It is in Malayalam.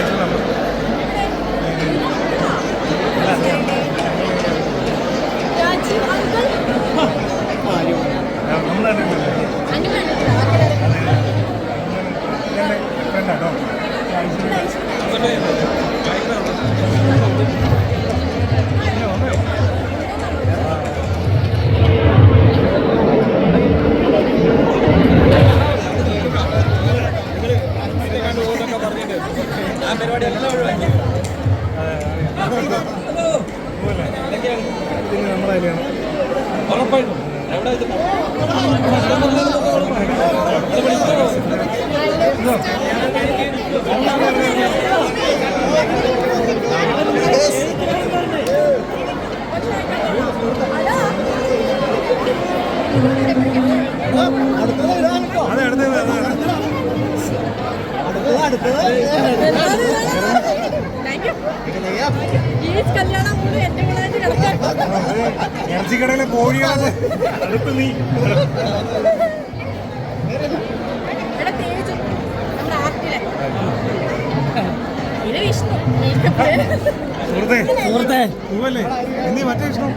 ihtiyacım var. ഉറപ്പായിട്ടും എവിടെ അതെ അടുത്തത് ഇറച്ചിക്കടയിലെ കോഴികളെ അടുത്ത് നീ. സുഹൃത്തെ സുഹൃത്തെ. എന്നീ മറ്റേ ഇഷ്ടം